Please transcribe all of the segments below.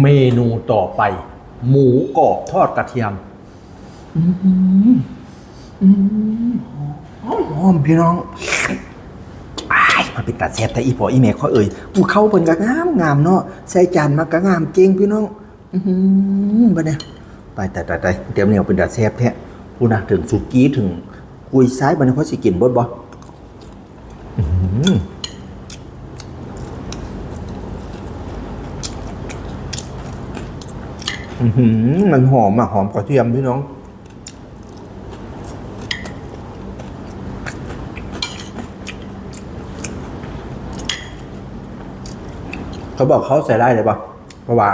เมนูต่อไป หมูกรอบทอดกระเทียมหอมพี่น้องอ้ายมันเป็นตาแซ่บแต่อีพออีแม่เขาเอ่ยกูเข้าเพิ่นก็งามงามเนาะใส่จานมาก็งามเก่งพี่น้อง อือหือบัดเนี่ยตายตายตายตายเดี๋ยวเนี่ยเป็นตาแซ่บแท้พูดนะถึงสุกี้ถึงกุยซ้ายบัดเนี่ยเขาสิกินเบดบ่อื้อหืออื้อหือ มันหอมอะ หอมกระเทียมพี่น้อง เขาบอกเขาใส่ได้เลยปะเพราะว่า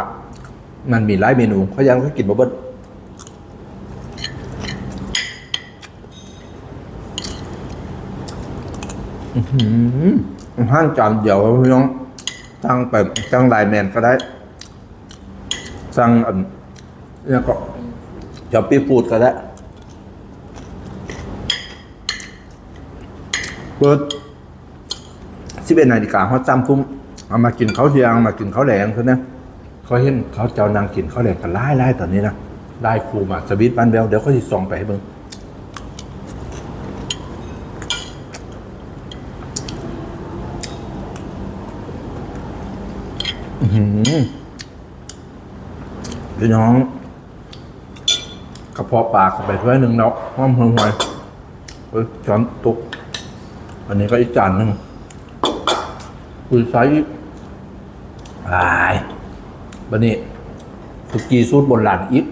มันมีหลายเมนูเขายังเขากินบะเบิ้ลห้างจานเดียวพี่น้องสั่งไปสั่งไลน์แมนก็ได้ สั่งอันเนี่ยก็จะปีฟูดก็ได้วเปิดสิบเอ็ดนาฬิกาเขาจำทุ่มเอามากินข้าวเที่ยงมากินข้าวแหลงเขาเนี่ยเขาเห็นเขาเจ้านางกินข้าวแหลงกันไล่ไล่ตอนนี้นะไล่ครูมาสวิตบ้านเบลเดี๋ยวเขาจะส่องไปให้เบิ่งอื้อหือ พี่น้องกระเพาะปลาเข้าไปถ้วยหนึ่งเนาะห้อมเฮงหวยเอ้ยช้อนตุก อันนี้ก็อีกจานหนึ่งคุยไซส์ไอ้บันนี้สุกี้สูตรโบราณอีก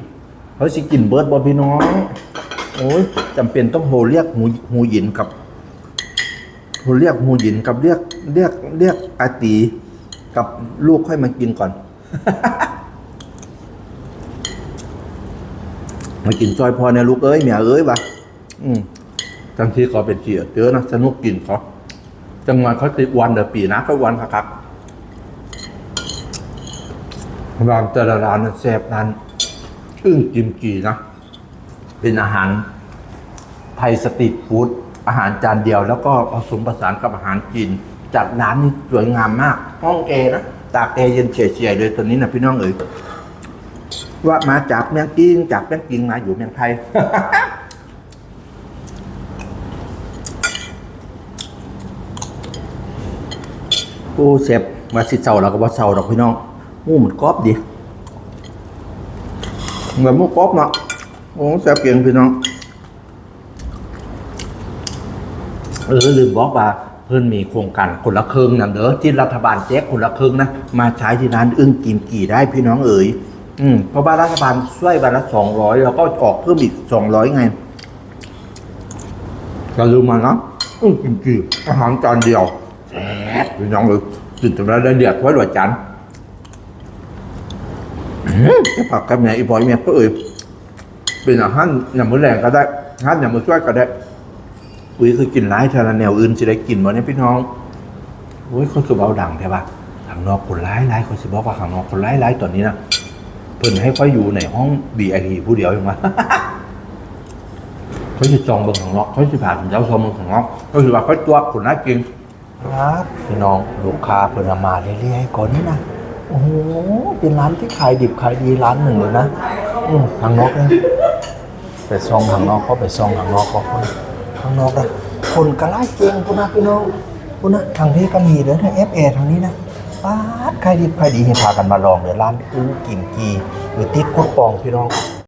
เขาสิกินเบิร์ดบอพี่น้อง โอ้ยจำเป็นต้องโหเรียกหูหูหยินกับโหเรียกหูหยินกับเรียกเรียกเรียกอาตีกับลูกค่อยมากินก่อน มากินซอยพอเนี่ยลูกเอ้ยเมียเอ้ยวะอืมทั้งที่เขาเป็นเจียเจอนะสนุกกินเขาจังหวะเขาติดวันเดือปีนะเขาวันคักๆร้านแต่ละร้านเนี่ยแซ่บนั้นอึ้งจิมกีนะ เป็นอาหารไทยสตรีทฟู้ดอาหารจานเดียว แล้วก็ผสมผสานกับอาหารจีนจัดร้านนี่สวยงามมาก ห้องแอร์นะ ตากแอร์เย็นเฉยๆเลยตัวนี้นะพี่น้องเอ๋ย ว่ามาจากเมืองจีนจากเมืองจีนมาอยู่เมืองไทย โอ้เสบมาสิเศร้าเราก็บ่เศร้าดอกพี่น้องมูมันกรอบดีเหมือนมูกรอบเนาะโอ้แซ่บเก่งพี่น้องเออลืมบอกว่าเพิ่นมีโครงการคนละครึ่งนั่นเด้อที่รัฐบาลแจกคนละครึ่งนะมาใช้ที่ร้านอึ้งกิมกี่ได้พี่น้องเอ๋ย อืมเพราะว่ารัฐบาลช่วยบาทละสองร้อยแล้วก็ออกเพิ่มอีกสองร้อยไงอย่าลืมมานะอึ้งกิมกี่อาหารจานเดียวแซ่บพี่น้องเลยกินจนได้เดือดไว้หลวจันจะผักกับแม่อีบอยแม่ก็เอ่ยเป็นอาหารยำมือแรงก็ได้อาหารยำมือช่วยก็ได้อุ้ยคือกินร้ายเทาละแนวอื่นสิได้กินบ่เนี่ยพี่น้องโอ้ยคนคือเบาดังใช่ปะข้างนอกคนร้ายร้ายคนสิบอกว่าข้างนอกคนร้ายร้ายตอนนี้นะ เพิ่นให้ค่อยอยู่ในห้อง VIP ผู้เดียวยังวะ เขาจะจองเบงของนอกเขาจะผ่านเจ้าชมเบงของนอกเขาจะว่าเขาตัวคนน่ากินครับพี่น้องลูกค้าเพิ่นเอามาเรื่อยๆก่อนนี้นะโอ้โหเป็นร้านที่ขายดิบขายดีร้านหนึ่งเลยนะอืมทางนอกนะไปซองทางนอกเขาไปซองทางนอกเขาคนทางนอกนะคนกระไล่เก่งพุ่นนะพี่น้องพุ่นนะทางนี้ก็มีเด้อทางเอฟเอทางนี้นะ ป้าดขายดิบขายดีให้พากันมาลองเดี๋ยวร้านอู้กิมกีอยู่ติดคุดปองพี่น้อง